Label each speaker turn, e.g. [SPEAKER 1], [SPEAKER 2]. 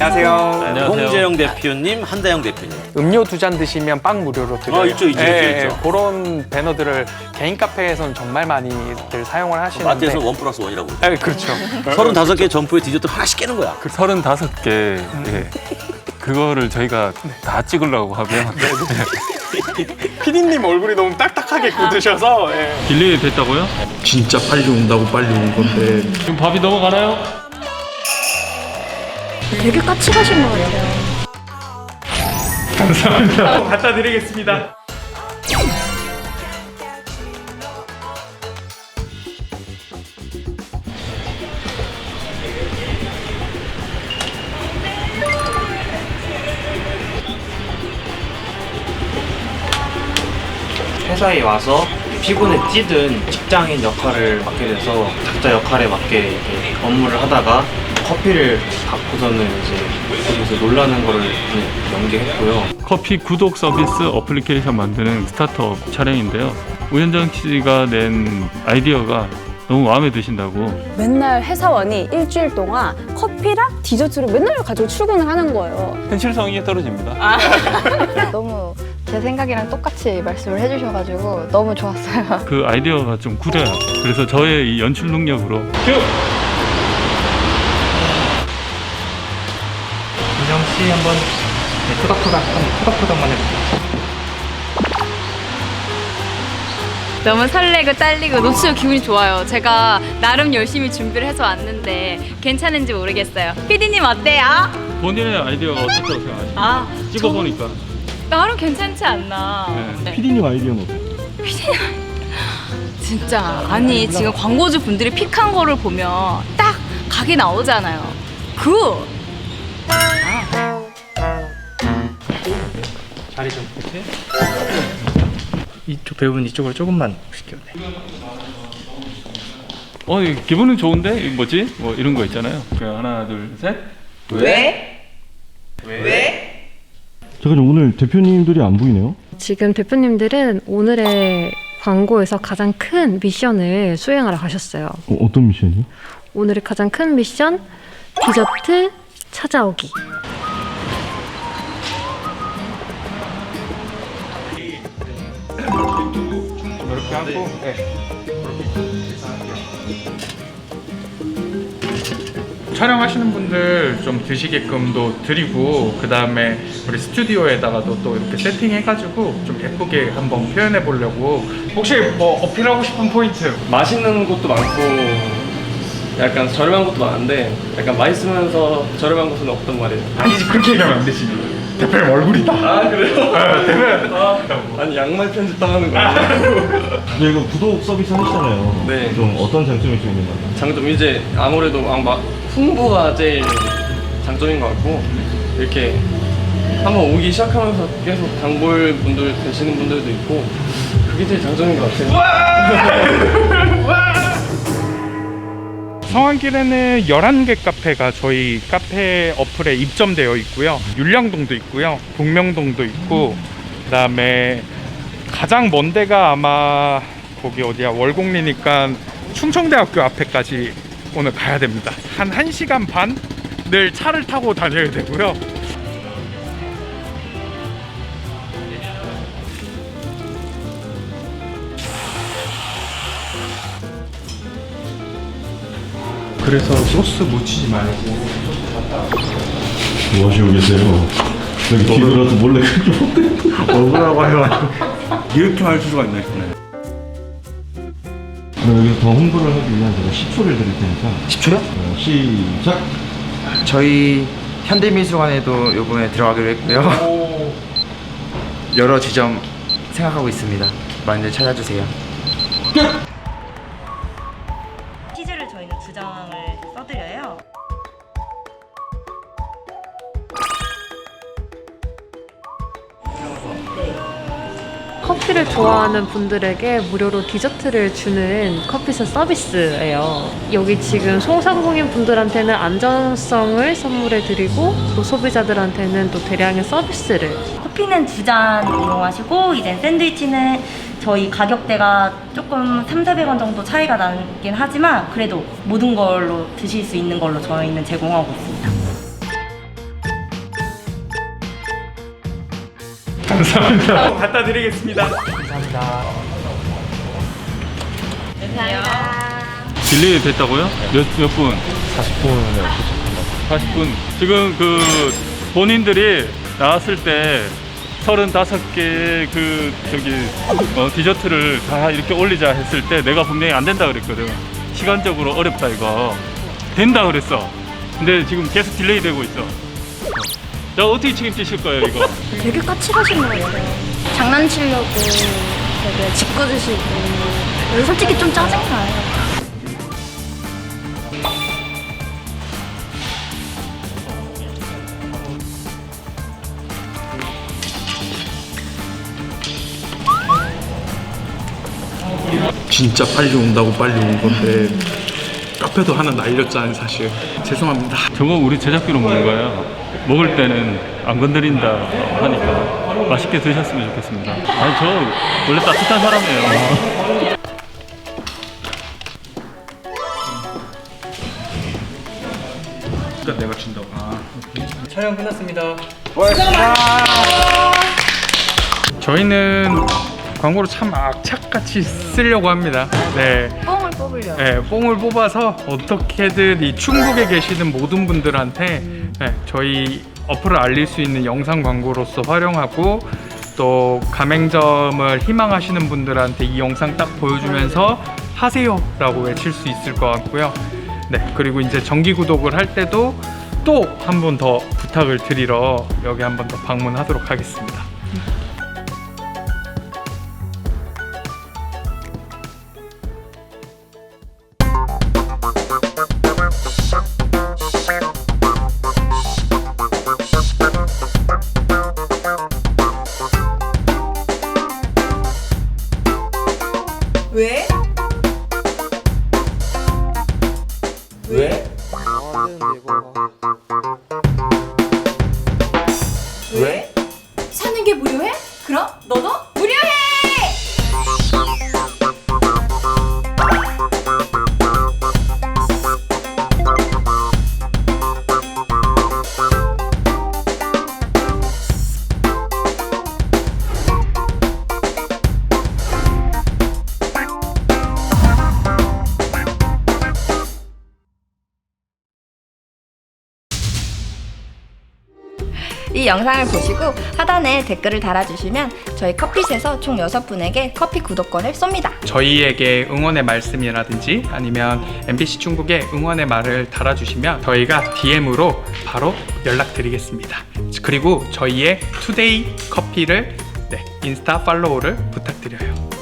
[SPEAKER 1] 안녕하세요.
[SPEAKER 2] 안녕하세요.
[SPEAKER 3] 홍재영 대표님, 한다영 대표님.
[SPEAKER 1] 음료 두 잔 드시면 빵 무료로 드려요.
[SPEAKER 3] 아, 있죠, 있죠,
[SPEAKER 1] 예,
[SPEAKER 3] 있죠, 있죠.
[SPEAKER 1] 그런 배너들을 개인 카페에서는 정말 많이들 사용을 하시는데.
[SPEAKER 3] 마트에서 원 플러스 원이라고.
[SPEAKER 1] 예, 그렇죠.
[SPEAKER 3] 35개 점포에 디저트 하나씩 깨는 거야.
[SPEAKER 2] 그 35개 예. 그거를 저희가 다 찍으려고 하고요.
[SPEAKER 1] 피디님 얼굴이 너무 딱딱하게 굳으셔서 예.
[SPEAKER 2] 딜레이 됐다고요?
[SPEAKER 4] 진짜 빨리 온다고 빨리 온 건데
[SPEAKER 2] 지금 밥이 넘어가나요?
[SPEAKER 5] 되게 까칠하신 것 같아요.
[SPEAKER 1] 갖다 드리겠습니다.
[SPEAKER 6] 회사에 와서 피곤에 찌든 직장인 역할을 맡게 돼서 각자 역할에 맞게 업무를 하다가 커피를 받고서는 이제 거기서 놀라는 거를 연계했고요.
[SPEAKER 2] 커피 구독 서비스 어플리케이션 만드는 스타트업 촬영인데요. 우현정 씨가 낸 아이디어가 너무 마음에 드신다고
[SPEAKER 5] 맨날 회사원이 일주일 동안 커피랑 디저트를 맨날 가지고 출근을 하는 거예요.
[SPEAKER 2] 현실성이 떨어집니다.
[SPEAKER 7] 너무 제 생각이랑 똑같이 말씀을 해주셔가지고 너무 좋았어요.
[SPEAKER 2] 그 아이디어가 좀 구려요. 그래서 저의 이 연출 능력으로 큐!
[SPEAKER 6] 씨 한번 네, 토닥토닥 한번 토닥토닥만 해볼게요.
[SPEAKER 8] 너무 설레고 딸리고 놓치면 기분이 좋아요. 제가 나름 열심히 준비를 해서 왔는데 괜찮은지 모르겠어요. 피디님 어때요?
[SPEAKER 2] 본인의 아이디어가 어떻다고 생각하세요?
[SPEAKER 8] 아,
[SPEAKER 2] 찍어보니까
[SPEAKER 8] 나름 괜찮지 않나.
[SPEAKER 2] 네.
[SPEAKER 4] 피디님 아이디어는 어때요?
[SPEAKER 8] 진짜 아니 지금 광고주 분들이 픽한 거를 보면 딱 각이 나오잖아요. 그
[SPEAKER 6] 자리 좀 볼게요. 이쪽 배우분 이쪽으로 조금만 보실게요. 네.
[SPEAKER 2] 어, 이 기분은 좋은데? 이 뭐지? 뭐 이런 거 있잖아요. 그 하나, 둘, 셋.
[SPEAKER 4] 잠깐 오늘 대표님들이 안 보이네요.
[SPEAKER 9] 지금 대표님들은 오늘의 광고에서 가장 큰 미션을 수행하러 가셨어요.
[SPEAKER 4] 어, 어떤 미션이요?
[SPEAKER 9] 오늘의 가장 큰 미션 디저트 찾아오기.
[SPEAKER 1] 이렇게 하고. 예. 촬영하시는 분들 좀 드시게끔도 드리고 그 다음에 우리 스튜디오에다가도 또 이렇게 세팅해가지고 좀 예쁘게 한번 표현해 보려고. 혹시 뭐 어필하고 싶은 포인트?
[SPEAKER 10] 맛있는 것도 많고 약간 저렴한 것도 많은데 약간 맛있으면서 저렴한 것은 없단 말이에요.
[SPEAKER 1] 아니지 그렇게 얘기하면 안 되지 대표님 얼굴이다
[SPEAKER 10] 아 그래요? 아, 아니 양말 편집 당하는 거 아니에요?
[SPEAKER 4] 저희가 구독 서비스 하시잖아요.
[SPEAKER 10] 네.
[SPEAKER 4] 좀 어떤 장점이 좀 있는 가요
[SPEAKER 10] 장점 이제 아무래도 아마 홍보가 제일 장점인 것 같고 이렇게 한번 오기 시작하면서 계속 단골 분들 되시는 분들도 있고 그게 제일 장점인 것 같아요.
[SPEAKER 1] 성안길에는 11개 카페가 저희 카페 어플에 입점되어 있고요. 율량동도 있고요. 북명동도 있고 그다음에 가장 먼 데가 아마 거기 어디야? 월곡리니까 충청대학교 앞에까지 오늘 가야 됩니다. 한 1시간 반을 차를 타고 다녀야 되고요. 그래서 소스 묻히지 말고
[SPEAKER 4] 뭐 하시고 계세요? 여기 뒤돌아서 몰래 그렇게
[SPEAKER 1] 먹으라고 해가지고
[SPEAKER 3] 이렇게 할 수가 있나 싶네.
[SPEAKER 4] 그럼 여기 더 홍보를 하기 위한 제가 10초를 드릴 테니까
[SPEAKER 6] 10초요?
[SPEAKER 4] 시작!
[SPEAKER 6] 저희 현대미술관에도 이번에 들어가기로 했고요. 여러 지점 생각하고 있습니다. 많이들 찾아주세요.
[SPEAKER 11] 치
[SPEAKER 9] 커피를 좋아하는 분들에게 무료로 디저트를 주는 커피숍 서비스예요. 여기 지금 소상공인 분들한테는 안전성을 선물해 드리고 또 소비자들한테는 또 대량의 서비스를
[SPEAKER 11] 커피는 두 잔 이용하시고 이제 샌드위치는 저희 가격대가 조금 3, 400원 정도 차이가 나긴 하지만 그래도 모든 걸로 드실 수 있는 걸로 저희는 제공하고 있습니다.
[SPEAKER 1] 감사합니다. 갖다 드리겠습니다. 감사합니다.
[SPEAKER 2] 딜레이 됐다고요? 몇, 몇 분? 40분에 40분. 지금 그 본인들이 나왔을 때 35개 그 저기 어, 디저트를 다 이렇게 올리자 했을 때 내가 분명히 안 된다 그랬거든. 시간적으로 어렵다 이거. 된다 그랬어. 근데 지금 계속 딜레이 되고 있어. 자 어떻게 책임지실 거예요 이거?
[SPEAKER 7] 되게 까칠하신 거예요. 장난치려고 되게 짓궂으시고 솔직히 좀 짜증나요.
[SPEAKER 1] 진짜 빨리 온다고 빨리 온 건데 카페도 하나 날렸잖아요 사실. 죄송합니다.
[SPEAKER 2] 저거 우리 제작비로 먹는 거야. 먹을 때는 안 건드린다 하니까 맛있게 드셨으면 좋겠습니다. 아니 저 원래 따뜻한 사람이에요.
[SPEAKER 1] 일단 내가 준다고. 아.
[SPEAKER 6] 촬영 끝났습니다.
[SPEAKER 1] 저희는 광고를 참 악착같이 쓰려고 합니다. 네.
[SPEAKER 7] 뽑으려.
[SPEAKER 1] 네, 뽕을 뽑아서 어떻게든 이 충북에 계시는 모든 분들한테 네, 저희 어플을 알릴 수 있는 영상 광고로서 활용하고 또 가맹점을 희망하시는 분들한테 이 영상 딱 보여주면서 하세요라고 외칠 수 있을 것 같고요. 네, 그리고 이제 정기 구독을 할 때도 또 한 번 더 부탁을 드리러 여기 한 번 더 방문하도록 하겠습니다.
[SPEAKER 11] 왜?
[SPEAKER 7] 이 영상을 보시고 하단에 댓글을 달아주시면 저희 커피셋에서 총 6분에게 커피 구독권을 쏩니다.
[SPEAKER 1] 저희에게 응원의 말씀이라든지 아니면 MBC 중국에 응원의 말을 달아주시면 저희가 DM으로 바로 연락드리겠습니다. 그리고 저희의 투데이 커피를 네, 인스타 팔로우를 부탁드려요.